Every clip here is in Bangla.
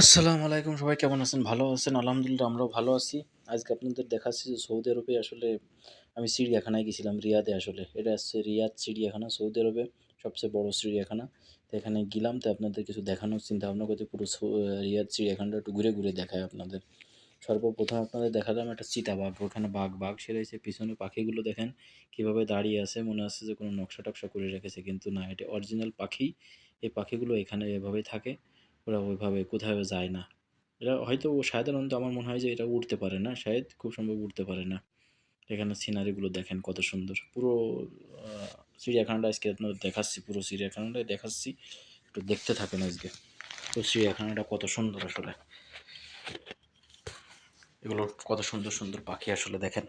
আসসালামু আলাইকুম, সবাই কেমন আছেন? ভালো আছেন? আলহামদুলিল্লাহ, আমরাও ভালো আছি। আজকে আপনাদের দেখাচ্ছি যে সৌদি আরবে আসলে আমি চিড়িয়াখানায় গেছিলাম, রিয়াদে আসলে। এটা হচ্ছে রিয়াদ চিড়িয়াখানা, সৌদি আরবে সবচেয়ে বড় চিড়িয়াখানা। তো এখানে গেলাম, তো আপনাদের কিছু দেখানোর চিন্তা ভাবনা করতে পুরো রিয়াদ চিড়িয়াখানাটা একটু ঘুরে ঘুরে দেখায় আপনাদের। সর্বপ্রথম আপনাদের দেখালাম একটা চিতাবাঘ, ওখানে বাঘ বাঘ সেরেছে পিছনে পাখিগুলো দেখেন কীভাবে দাঁড়িয়ে আছে। মনে হচ্ছে যে কোনো নকশা টকশা করে রেখেছে, কিন্তু না, এটা অরিজিনাল পাখি। এই পাখিগুলো এখানে এভাবেই থাকে। ওরা ওইভাবে কোথাও যায় না। এরা হয়তো ও সাধারণত আমার মনে হয় যে এটা উড়তে পারে না। শায়দ খুব সম্ভব উঠতে পারে না। এখানে সিনারিগুলো দেখেন কত সুন্দর। পুরো চিড়িয়াখানাটা আজকে আপনাদের দেখাচ্ছি, পুরো চিড়িয়াখানাটাই দেখাচ্ছি। একটু দেখতে থাকেন আজকে। তো চিড়িয়াখানাটা কত সুন্দর আসলে। এগুলো কত সুন্দর সুন্দর পাখি আসলে দেখেন।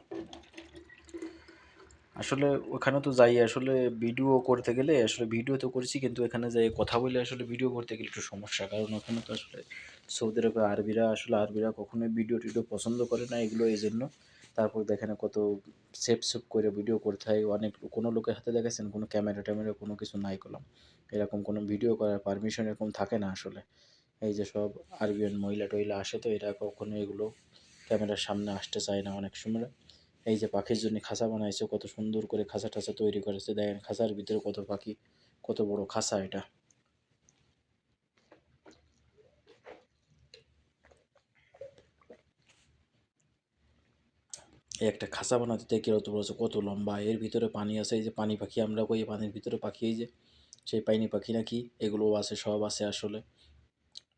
আসলে ওখানে তো যাই, আসলে ভিডিও করতে গেলে, আসলে ভিডিও তো করেছি, কিন্তু এখানে যাই কথা বলে আসলে ভিডিও করতে গেলে একটু সমস্যা। কারণ ওখানে তো আসলে সৌদি আরবে আরবিরা, আসলে আরবিরা কখনোই ভিডিও টিডিও পছন্দ করে না এগুলো এই জন্য তারপর দেখেন কত সেফ সেফ করে ভিডিও করতে হয়। অনেক, কোনো লোকের হাতে দেখেছেন? কোনো ক্যামেরা ট্যামেরা কোনো কিছু নাই করলাম এরকম কোনো ভিডিও করার পারমিশন এরকম থাকে না আসলে। এই যে সব আরবিয়ান মহিলা টহিলা আসে তো এরা কখনো এগুলো ক্যামেরার সামনে আসতে চায় না অনেক সময়। এই যে পাখির জন্য খাঁচা বানাইছে, কত সুন্দর করে খাঁচা টাচা তৈরি করেছে। দেখেন খাঁচার ভিতরে কত পাখি, কত বড় খাঁচা এটা। একটা খাঁচা বানাতে থেকে কত বড়, কত লম্বা। এর ভিতরে পানি আছে, এই যে পানি পাখি, আমরা কই পানির ভিতরে পাখি, এই যে সেই পানি পাখি নাকি? এগুলো আছে, সব আছে আসলে।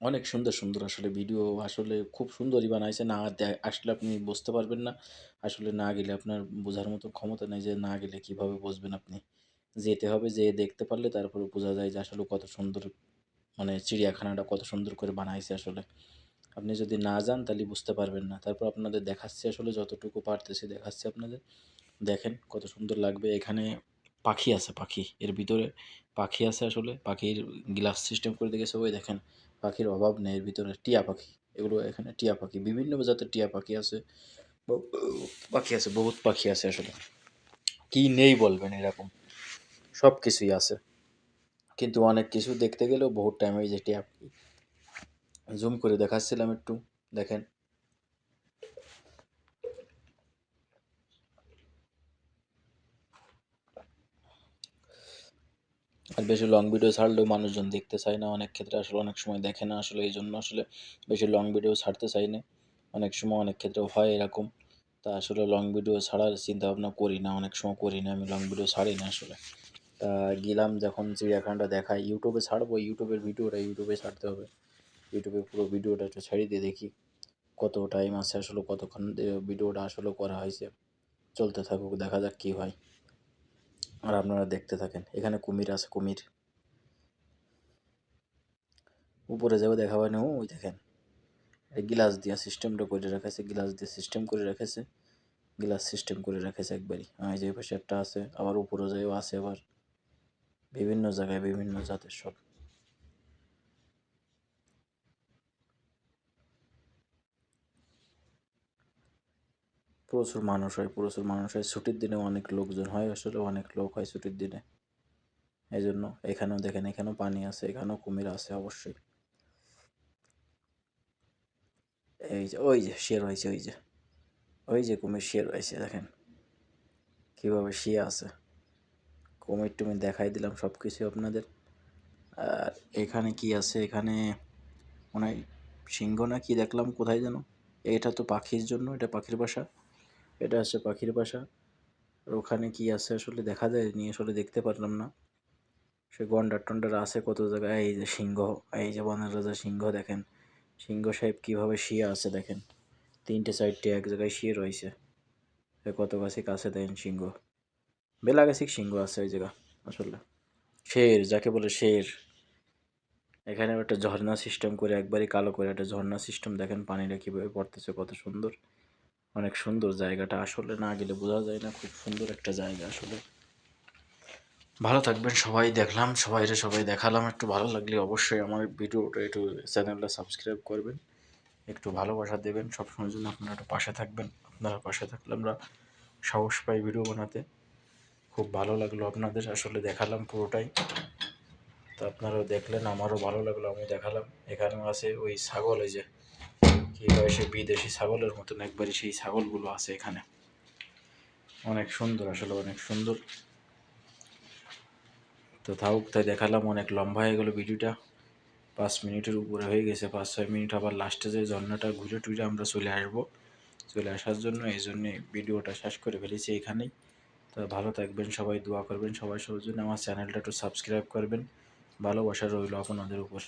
অনেক সুন্দর সুন্দর। আসলে ভিডিও আসলে খুব সুন্দরই বানাইছে। না আসলে আপনি বুঝতে পারবেন না। আসলে না গেলে আপনার বোঝার মতো ক্ষমতা নেই যে না গেলে কীভাবে বুঝবেন আপনি। যেতে হবে যে দেখতে পারলে তারপরে বোঝা যায় যে আসলে কত সুন্দর মানে চিড়িয়াখানাটা কত সুন্দর করে বানাইছে আসলে। আপনি যদি না যান তাহলে বুঝতে পারবেন না। তারপর আপনাদের দেখাচ্ছি আসলে যতটুকু পারতেছি দেখাচ্ছি আপনাদের। দেখেন কত সুন্দর লাগবে। এখানে পাখি আছে, পাখি। এর ভিতরে পাখি আছে আসলে। পাখির গ্লাস সিস্টেম করে দেখেছে? ওই দেখেন, পাখির অভাব নেই। এর ভিতরে টিয়া পাখি, এগুলো এখানে টিয়া পাখি। বিভিন্ন জাতের টিয়া পাখি আছে। পাখি আছে, বহুত পাখি আছে আসলে। কি নেই বলবেন এরকম? সব কিছুই আছে। কিন্তু অনেক কিছু দেখতে গেলেও বহুত টাইম হয়ে যায় টিয়া পাখি। জুম করে দেখাচ্ছিলাম একটু। দেখেন আর বেশি লং ভিডিও ছাড়লেও মানুষজন দেখতে চায় না। অনেক ক্ষেত্রে আসলে অনেক সময় দেখে না আসলে এই জন্য আসলে বেশি লং ভিডিও ছাড়তে চাই না। অনেক সময় অনেক ক্ষেত্রে হয় এরকম। তা আসলে লং ভিডিও ছাড়ার চিন্তা ভাবনা করি না, অনেক সময় করি না, আমি লং ভিডিও ছাড়ি না আসলে। তা গেলাম যখন চিড়িয়াখানাটা দেখাই ইউটিউবে ছাড়বো, ইউটিউবের ভিডিওটা ইউটিউবে ছাড়তে হবে। ইউটিউবে পুরো ভিডিওটা একটু ছাড়িয়ে দিয়ে দেখি, কত টাইম আছে আসলে, কতক্ষণ ভিডিওটা আসলে করা হয়েছে। চলতে থাকুক, দেখা যাক কী হয়। আর আপনারা দেখতে থাকেন। এখানে কুমির আছে, কুমির। উপরে যাবে হয় না ওই দেখেন। গ্লাস দিয়া সিস্টেমটা করে রাখেছে গ্লাস দিয়ে সিস্টেম করে রেখেছে গ্লাস সিস্টেম করে রেখেছে একবারই। এই যে পাশে একটা আছে, আবার উপরে যাইও আছে আবার। বিভিন্ন জায়গায় বিভিন্ন জাতের সব। প্রচুর মানুষ হয়, প্রচুর মানুষ হয়। ছুটির দিনে অনেক লোকজন হয়, আসলে অনেক লোক হয় ছুটির দিনে। এই জন্য এখানেও দেখেন, এখানেও পানি আছে, এখানেও কুমির আছে অবশ্যই। এই যে, ওই যে শের হয়েছে, ওই যে। ওই যে কুমির শের হয়েছে, দেখেন। কীভাবে শিয়ে আছে। কুমির টুমির দেখাই দিলাম সব কিছু আপনাদের। আর এখানে কি আছে? এখানে মনে হয় সিংহ না কি দেখলাম, কোথায় যেন? এটা তো পাখির জন্য, এটা পাখির বাসা। এটা হচ্ছে পাখির বাসা। আর ওখানে কি আছে আসলে দেখা যায় নিয়ে আসলে দেখতে পারলাম না। সে গন্ডার টন্ডার আছে কত জায়গায়? এই যে সিংহ, এই যে বনের রাজা সিংহ দেখেন। সিংহ সাহেব কীভাবে শুয়ে আছে দেখেন। তিনটে, চারটে এক জায়গায় শুয়ে রয়েছে। কত গাছে কাছে দেন সিংহ। বেলাগাছি সিংহ আছে ওই জায়গা, আসলে। শের, যাকে বলে শের। এখানে একটা ঝর্ণা সিস্টেম করে, একবারই কালো করে একটা ঝর্ণা সিস্টেম দেখেন, পানিটা কীভাবে পড়তেছে, কত সুন্দর। অনেক সুন্দর জায়গাটা। আসলে না গেলে বোঝা যায় না, খুব সুন্দর একটা জায়গা আসলে। ভালো থাকবেন সবাই, দেখলাম সবাইরে সবাই দেখালাম। একটু ভালো লাগলে অবশ্যই আমার ভিডিওটা একটু চ্যানেলটা সাবস্ক্রাইব করবেন। একটু ভালোবাসা দেবেন। সবসময়ের জন্য আপনারা একটু পাশে থাকবেন। আপনারা পাশে থাকলে আমরা সাহস পাই ভিডিও বানাতে। খুব ভালো লাগল আপনাদের, আসলে দেখালাম পুরোটাই। তো আপনারাও দেখলেন, আমারও ভালো লাগল, আমি দেখালাম। এখানেও আছে ওই ছাগল এই যে কী হয় সে বিদেশি ছাগলের মতন একবারই সেই ছাগলগুলো আছে এখানে। অনেক সুন্দর, আসলে অনেক সুন্দর। তো থাকুক তাই দেখালাম অনেক লম্বা হয়ে গেলো ভিডিওটা। পাঁচ মিনিটের উপরে হয়ে গেছে, পাঁচ ছয় মিনিট। আবার লাস্টে যে ঝর্ণাটা, ঘুরে টুরে আমরা চলে আসব। চলে আসার জন্য এই জন্যে ভিডিওটা শেষ করে ফেলেছি এখানেই। তো ভালো থাকবেন, সবাই দোয়া করবেন, সবাই সবার জন্য আমার চ্যানেলটা একটু সাবস্ক্রাইব করবেন। ভালোবাসা রইল আপনাদের উপর।